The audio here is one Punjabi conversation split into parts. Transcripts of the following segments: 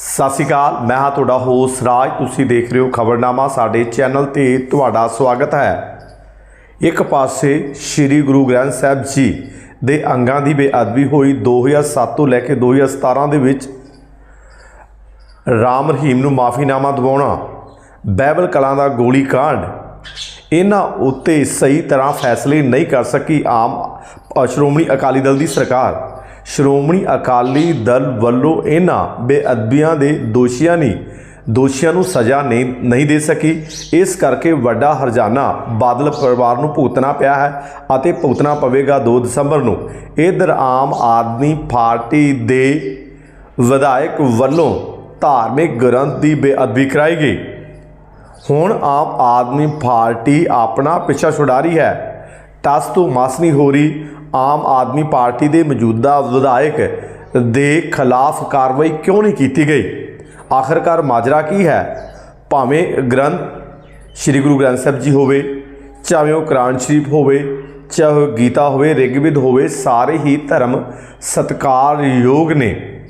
ਸਤਿ ਸ਼੍ਰੀ ਅਕਾਲ, ਮੈਂ ਹਾਂ ਤੁਹਾਡਾ ਹੋਸਟ ਰਾਜ। ਤੁਸੀਂ ਦੇਖ ਰਹੇ ਹੋ ਖਬਰਨਾਮਾ, ਸਾਡੇ ਚੈਨਲ ਤੇ ਤੁਹਾਡਾ ਸਵਾਗਤ ਹੈ। ਇੱਕ ਪਾਸੇ ਸ੍ਰੀ ਗੁਰੂ ਗ੍ਰੰਥ ਸਾਹਿਬ ਜੀ ਦੇ ਅੰਗਾਂ ਦੀ ਬੇਅਦਬੀ ਹੋਈ 2007 ਤੋਂ ਲੈ ਕੇ 2017 ਦੇ ਵਿੱਚ। ਰਾਮ ਰਹੀਮ ਨੂੰ ਮਾਫੀਨਾਮਾ ਦਿਵਾਉਣਾ, ਬਾਈਬਲ ਕਲਾਂ ਦਾ ਗੋਲੀ ਕਾਂਡ। ਇਹਨਾਂ ਉੱਤੇ ਸਹੀ ਤਰ੍ਹਾਂ ਫੈਸਲੇ ਨਹੀਂ ਕਰ ਸਕੀ ਆਮ ਸ਼੍ਰੋਮਣੀ ਅਕਾਲੀ ਦਲ ਦੀ ਸਰਕਾਰ। ਸ਼੍ਰੋਮਣੀ ਅਕਾਲੀ ਦਲ ਵੱਲੋਂ ਇਹਨਾਂ ਬੇਅਦਬੀਆਂ ਦੇ ਦੋਸ਼ੀਆਂ ਨੇ, ਦੋਸ਼ੀਆਂ ਨੂੰ ਸਜ਼ਾ ਨਹੀਂ ਨਹੀਂ ਦੇ ਸਕੀ। ਇਸ ਕਰਕੇ ਵੱਡਾ ਹਰਜਾਨਾ ਬਾਦਲ ਪਰਿਵਾਰ ਨੂੰ ਭੁਗਤਣਾ ਪਿਆ ਹੈ ਅਤੇ ਭੁਗਤਣਾ ਪਵੇਗਾ 2 ਦਸੰਬਰ ਨੂੰ। ਇਧਰ ਆਮ ਆਦਮੀ ਪਾਰਟੀ ਦੇ ਵਿਧਾਇਕ ਵੱਲੋਂ ਧਾਰਮਿਕ ਗ੍ਰੰਥ ਦੀ ਬੇਅਦਬੀ ਕਰਾਈ ਗਈ। ਹੁਣ ਆਮ ਆਦਮੀ ਪਾਰਟੀ ਆਪਣਾ ਪਿੱਛਾ ਛੁਡਾ ਰਹੀ ਹੈ। ਟਸ ਤੋਂ ਮਾਸ ਨਹੀਂ ਹੋ ਰਹੀ। ਆਮ ਆਦਮੀ ਪਾਰਟੀ ਦੇ ਮੌਜੂਦਾ ਵਿਧਾਇਕ ਦੇ ਖਿਲਾਫ ਕਾਰਵਾਈ ਕਿਉਂ ਨਹੀਂ ਕੀਤੀ ਗਈ? ਆਖਰਕਾਰ ਮਾਜਰਾ ਕੀ ਹੈ? ਭਾਵੇਂ ਗ੍ਰੰਥ ਸ੍ਰੀ ਗੁਰੂ ਗ੍ਰੰਥ ਸਾਹਿਬ ਜੀ ਹੋਵੇ, ਚਾਹੇ ਉਹ ਕੁਰਾਨ ਸ਼ਰੀਫ ਹੋਵੇ, ਚਾਹੇ ਉਹ ਗੀਤਾ ਹੋਵੇ ਰਿਗਵੇਦ ਹੋਵੇ, ਸਾਰੇ ਹੀ ਧਰਮ ਸਤਿਕਾਰਯੋਗ ਨੇ।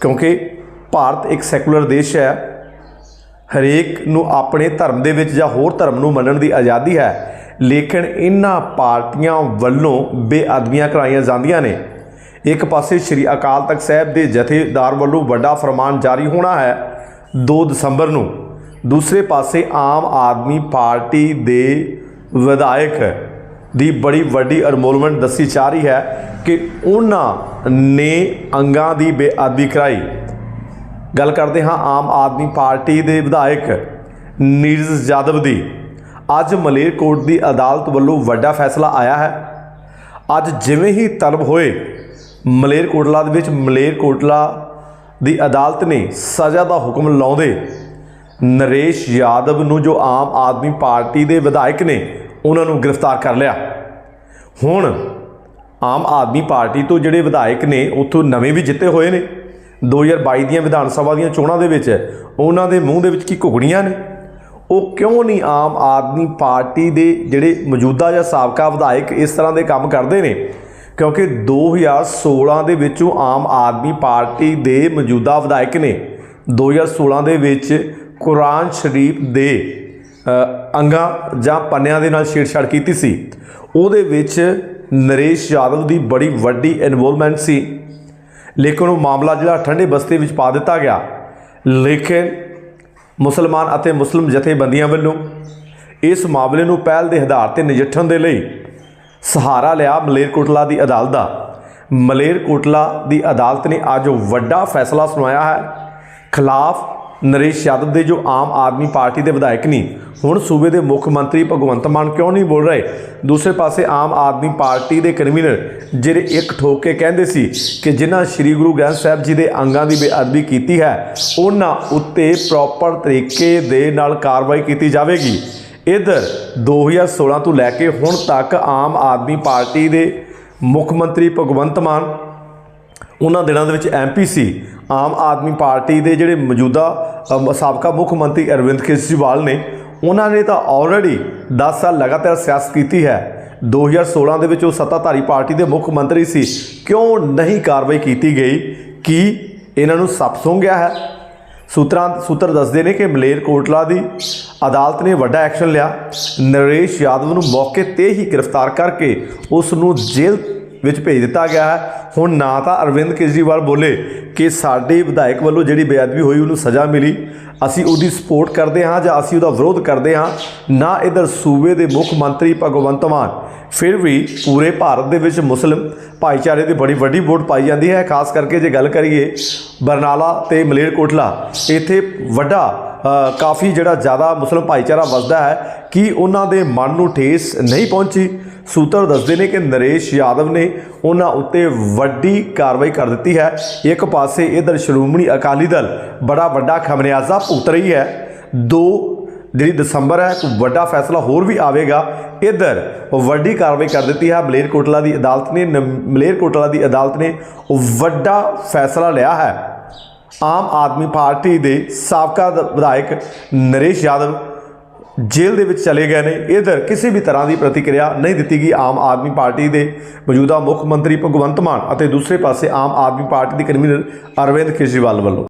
ਕਿਉਂਕਿ ਭਾਰਤ ਇੱਕ ਸੈਕੂਲਰ ਦੇਸ਼ ਹੈ। ਹਰੇਕ ਨੂੰ ਆਪਣੇ ਧਰਮ ਦੇ ਵਿੱਚ ਜਾਂ ਹੋਰ ਧਰਮ ਨੂੰ ਮੰਨਣ ਦੀ ਆਜ਼ਾਦੀ ਹੈ। ਲੇਕਿਨ ਇਹਨਾਂ ਪਾਰਟੀਆਂ ਵੱਲੋਂ ਬੇਅਦਬੀਆਂ ਕਰਾਈਆਂ ਜਾਂਦੀਆਂ ਨੇ। ਇੱਕ ਪਾਸੇ ਸ੍ਰੀ ਅਕਾਲ ਤਖਤ ਸਾਹਿਬ ਦੇ ਜਥੇਦਾਰ ਵੱਲੋਂ ਵੱਡਾ ਫਰਮਾਨ ਜਾਰੀ ਹੋਣਾ ਹੈ 2 ਦਸੰਬਰ ਨੂੰ। ਦੂਸਰੇ ਪਾਸੇ ਆਮ ਆਦਮੀ ਪਾਰਟੀ ਦੇ ਵਿਧਾਇਕ ਦੀ ਬੜੀ ਵੱਡੀ ਅਨਮੋਲਮੈਂਟ ਦੱਸੀ ਜਾ ਰਹੀ ਹੈ ਕਿ ਉਹਨਾਂ ਨੇ ਅੰਗਾਂ ਦੀ ਬੇਅਦਬੀ ਕਰਾਈ। ਗੱਲ ਕਰਦੇ ਹਾਂ ਆਮ ਆਦਮੀ ਪਾਰਟੀ ਦੇ ਵਿਧਾਇਕ ਨੀਰਜ ਜਾਦਵ ਦੀ। ਅੱਜ ਮਲੇਰਕੋਟ ਦੀ ਅਦਾਲਤ ਵੱਲੋਂ ਵੱਡਾ ਫੈਸਲਾ ਆਇਆ ਹੈ। ਅੱਜ ਜਿਵੇਂ ਹੀ ਤਲਬ ਹੋਏ ਮਲੇਰਕੋਟਲਾ ਦੇ ਵਿੱਚ ਮਲੇਰਕੋਟਲਾ ਦੀ ਅਦਾਲਤ ਨੇ ਸਜ਼ਾ ਦਾ ਹੁਕਮ ਲਾਉਂਦੇ ਨਰੇਸ਼ ਯਾਦਵ ਨੂੰ ਜੋ ਆਮ ਆਦਮੀ ਪਾਰਟੀ ਦੇ ਵਿਧਾਇਕ ਨੇ, ਉਹਨਾਂ ਨੂੰ ਗ੍ਰਿਫਤਾਰ ਕਰ ਲਿਆ। ਹੁਣ ਆਮ ਆਦਮੀ ਪਾਰਟੀ ਤੋਂ ਜਿਹੜੇ ਵਿਧਾਇਕ ਨੇ, ਉੱਥੋਂ ਨਵੇਂ ਵੀ ਜਿੱਤੇ ਹੋਏ ਨੇ। 2022 ਦੀਆਂ ਵਿਧਾਨ ਸਭਾ ਦੀਆਂ ਚੋਣਾਂ ਦੇ ਵਿੱਚ ਉਹਨਾਂ ਦੇ ਮੂੰਹ ਦੇ ਵਿੱਚ ਕੀ ਘੁਗੜੀਆਂ ਨੇ? ਉਹ ਕਿਉਂ ਨਹੀਂ ਆਮ ਆਦਮੀ ਪਾਰਟੀ ਦੇ ਜਿਹੜੇ ਮੌਜੂਦਾ ਜਾਂ ਸਾਬਕਾ ਵਿਧਾਇਕ ਇਸ ਤਰ੍ਹਾਂ ਦੇ ਕੰਮ ਕਰਦੇ ਨੇ? ਕਿਉਂਕਿ 2016 ਦੇ ਵਿੱਚ ਉਹ ਆਮ ਆਦਮੀ ਪਾਰਟੀ ਦੇ ਮੌਜੂਦਾ ਵਿਧਾਇਕ ਨੇ। 2016 ਦੇ ਵਿੱਚ ਕੁਰਾਨ ਸ਼ਰੀਫ ਦੇ ਅ, ਅੰਗਾਂ ਜਾਂ ਪੰਨਿਆਂ ਦੇ ਨਾਲ ਛੇੜਛਾੜ ਕੀਤੀ ਸੀ। ਉਹਦੇ ਵਿੱਚ ਨਰੇਸ਼ ਯਾਦਵ ਦੀ ਬੜੀ ਵੱਡੀ ਇਨਵੋਲਵਮੈਂਟ ਸੀ। ਲੇਕਿਨ ਉਹ ਮਾਮਲਾ ਜਿਹੜਾ ਠੰਡੇ ਬਸਤੇ ਵਿੱਚ ਪਾ ਦਿੱਤਾ ਗਿਆ। ਲੇਕਿਨ ਮੁਸਲਮਾਨ ਅਤੇ ਮੁਸਲਿਮ ਜਥੇਬੰਦੀਆਂ ਵੱਲੋਂ ਇਸ ਮਾਮਲੇ ਨੂੰ ਪਹਿਲ ਦੇ ਆਧਾਰ ਤੇ ਨਜਿੱਠਣ ਦੇ ਲਈ ਸਹਾਰਾ ਲਿਆ ਮਲੇਰਕੋਟਲਾ ਦੀ ਅਦਾਲਤ ਦਾ। ਮਲੇਰਕੋਟਲਾ ਦੀ ਅਦਾਲਤ ਨੇ ਅੱਜ ਵੱਡਾ ਫੈਸਲਾ ਸੁਣਾਇਆ ਹੈ। ਖਿਲਾਫ ਨਰੇਸ਼ ਯਾਦਵ ਦੇ ਜੋ ਆਮ ਆਦਮੀ ਪਾਰਟੀ ਦੇ ਵਿਧਾਇਕ ਨਹੀਂ ਹੁਣ ਸੂਬੇ ਦੇ ਮੁੱਖ ਮੰਤਰੀ ਭਗਵੰਤ ਮਾਨ ਕਿਉਂ ਨਹੀਂ ਬੋਲ ਰਹੇ? ਦੂਸਰੇ ਪਾਸੇ ਆਮ ਆਦਮੀ ਪਾਰਟੀ ਦੇ ਕਨਵੀਨਰ ਜਿਹੜੇ ਇੱਕ ਠੋਕ ਕੇ ਕਹਿੰਦੇ ਸੀ ਕਿ ਜਿਨ੍ਹਾਂ ਸ੍ਰੀ ਗੁਰੂ ਗ੍ਰੰਥ ਸਾਹਿਬ ਜੀ ਦੇ ਅੰਗਾਂ ਦੀ ਬੇਅਦਬੀ ਕੀਤੀ ਹੈ, ਉਹਨਾਂ ਉੱਤੇ ਪ੍ਰੋਪਰ ਤਰੀਕੇ ਦੇ ਨਾਲ ਕਾਰਵਾਈ ਕੀਤੀ ਜਾਵੇਗੀ। ਇਧਰ 2016 ਤੋਂ ਲੈ ਕੇ ਹੁਣ ਤੱਕ ਆਮ ਆਦਮੀ ਪਾਰਟੀ ਦੇ ਮੁੱਖ ਮੰਤਰੀ ਭਗਵੰਤ ਮਾਨ ਉਹਨਾਂ ਦਿਨਾਂ ਦੇ ਵਿੱਚ ਐਮਪੀ ਸੀ, ਆਮ ਆਦਮੀ ਪਾਰਟੀ ਦੇ ਜਿਹੜੇ ਮੌਜੂਦਾ ਸਾਬਕਾ ਮੁੱਖ ਮੰਤਰੀ ਅਰਵਿੰਦ ਕੇਜਰੀਵਾਲ ਨੇ, ਉਹਨਾਂ ਨੇ ਤਾਂ ਆਲਰੇਡੀ 10 ਸਾਲ ਲਗਾਤਾਰ ਸਿਆਸਤ ਕੀਤੀ ਹੈ। 2016 ਦੇ ਵਿੱਚ ਉਹ ਸੱਤਾਧਾਰੀ ਪਾਰਟੀ ਦੇ ਮੁੱਖ ਮੰਤਰੀ ਸੀ। ਕਿਉਂ ਨਹੀਂ ਕਾਰਵਾਈ ਕੀਤੀ ਗਈ? ਕੀ ਇਹਨਾਂ ਨੂੰ ਸੱਪ ਸੌਂ ਗਿਆ ਹੈ? ਸੂਤਰਾਂ, ਸੂਤਰ ਦੱਸਦੇ ਨੇ ਕਿ ਮਲੇਰਕੋਟਲਾ ਦੀ ਅਦਾਲਤ ਨੇ ਵੱਡਾ ਐਕਸ਼ਨ ਲਿਆ। ਨਰੇਸ਼ ਯਾਦਵ ਨੂੰ ਮੌਕੇ ਤੇ ਹੀ ਗ੍ਰਿਫਤਾਰ ਕਰਕੇ ਉਸ ਨੂੰ ਜੇਲ੍ਹ ਵਿੱਚ ਭੇਜ ਦਿੱਤਾ ਗਿਆ ਹੈ। ਹੁਣ ਨਾ ਤਾਂ ਅਰਵਿੰਦ ਕੇਜਰੀਵਾਲ ਬੋਲੇ ਕਿ ਸਾਡੇ ਵਿਧਾਇਕ ਵੱਲੋਂ ਜਿਹੜੀ ਬੇਅਦਬੀ ਹੋਈ, ਉਹਨੂੰ ਸਜ਼ਾ ਮਿਲੀ। ਅਸੀਂ ਉਹਦੀ ਸਪੋਰਟ ਕਰਦੇ ਹਾਂ ਜਾਂ ਅਸੀਂ ਉਹਦਾ ਵਿਰੋਧ ਕਰਦੇ ਹਾਂ। ਨਾ ਇਧਰ ਸੂਬੇ ਦੇ ਮੁੱਖ ਮੰਤਰੀ ਭਗਵੰਤ ਮਾਨ ਫਿਰ ਵੀ ਪੂਰੇ ਭਾਰਤ ਦੇ ਵਿੱਚ ਮੁਸਲਿਮ ਭਾਈਚਾਰੇ ਦੀ ਬੜੀ ਵੱਡੀ ਵੋਟ ਪਾਈ ਜਾਂਦੀ ਹੈ। ਖਾਸ ਕਰਕੇ ਜੇ ਗੱਲ ਕਰੀਏ ਬਰਨਾਲਾ ਤੇ ਮਲੇਰਕੋਟਲਾ, ਇੱਥੇ ਵੱਡਾ ਕਾਫੀ ਜਿਹੜਾ ਜ਼ਿਆਦਾ ਮੁਸਲਿਮ ਭਾਈਚਾਰਾ ਵੱਸਦਾ ਹੈ ਕਿ ਉਹਨਾਂ ਦੇ ਮਨ ਨੂੰ ਠੇਸ ਨਹੀਂ ਪਹੁੰਚੀ। ਸੂਤਰ ਦੱਸਦੇ ਨੇ ਕਿ ਨਰੇਸ਼ ਯਾਦਵ ਨੇ ਉਹਨਾਂ ਉੱਤੇ ਵੱਡੀ ਕਾਰਵਾਈ ਕਰ ਦਿੱਤੀ ਹੈ। ਇੱਕ ਪਾਸੇ ਇਧਰ ਸ਼੍ਰੋਮਣੀ ਅਕਾਲੀ ਦਲ ਬੜਾ ਵੱਡਾ ਖਮਨਿਆਜ਼ਾ ਭੁਗਤ ਰਹੀ ਹੈ। ਦੋ ਜਿਹੜੀ ਦਸੰਬਰ ਹੈ, ਕੋਈ ਵੱਡਾ ਫੈਸਲਾ ਹੋਰ ਵੀ ਆਵੇਗਾ। ਇਧਰ, ਵੱਡੀ ਕਾਰਵਾਈ ਕਰ ਦਿੱਤੀ ਹੈ ਮਲੇਰਕੋਟਲਾ ਦੀ ਅਦਾਲਤ ਨੇ ਨ- ਮਲੇਰਕੋਟਲਾ ਦੀ ਅਦਾਲਤ ਨੇ ਵੱਡਾ ਫੈਸਲਾ ਲਿਆ ਹੈ। ਆਮ ਆਦਮੀ ਪਾਰਟੀ ਦੇ ਸਾਬਕਾ ਵਿਧਾਇਕ ਨਰੇਸ਼ ਯਾਦਵ ਜੇਲ੍ਹ ਦੇ ਵਿੱਚ ਚਲੇ ਗਏ ਨੇ। ਇਧਰ, ਕਿਸੇ ਵੀ ਤਰ੍ਹਾਂ ਦੀ ਪ੍ਰਤੀਕਿਰਿਆ ਨਹੀਂ ਦਿੱਤੀ ਗਈ। ਆਮ ਆਦਮੀ ਪਾਰਟੀ ਦੇ ਮੌਜੂਦਾ ਮੁੱਖ ਮੰਤਰੀ ਭਗਵੰਤ ਮਾਨ ਅਤੇ ਦੂਸਰੇ ਪਾਸੇ ਆਮ ਆਦਮੀ ਪਾਰਟੀ ਦੇ ਕਨਵੀਨਰ ਅਰਵਿੰਦ ਕੇਜਰੀਵਾਲ ਵੱਲੋਂ।